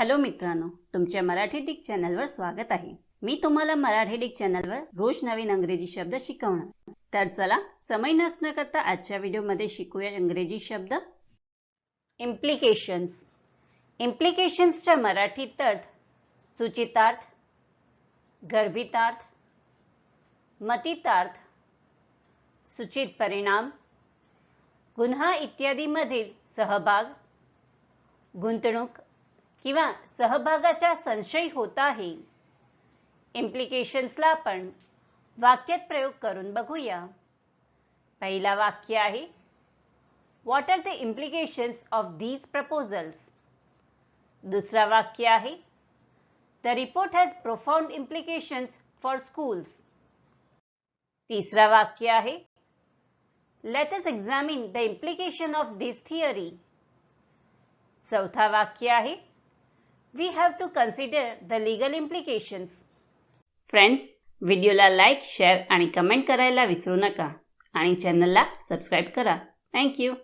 Hello मित्रांनो तुमच्या Marathi Dick चॅनलवर स्वागत आहे. मी तुम्हाला मराठी डिक चॅनलवर रोज नवीन अंग्रेजी शब्द शिकवणार. तर चला समय नसणं करता आजच्या व्हिडिओमध्ये शिकूया इंग्रजी शब्द. इम्प्लिकेशन्स इम्प्लिकेशन्सच्या मराठीत अर्थ सूचितार्थ गर्भितार्थ मतितार्थ सूचित परिणाम गुन्हा इत्यादीमधील सहभाग गुंतवणूक किंवा सहभागाचा संशय होत आहे. इम्प्लिकेशन्सला आपण वाक्यात प्रयोग करून बघूया. पहिला वाक्य आहे what are the implications of these proposals दुसरा वाक्य आहे the report has profound implications for schools तिसरा वाक्य आहे let us examine the implication of this theory चौथा वाक्य आहे we have to consider the legal implications friends व्हिडिओला लाईक शेअर आणि कमेंट करायला विसरू नका. आणि चॅनलला सबस्क्राईब करा. थँक्यू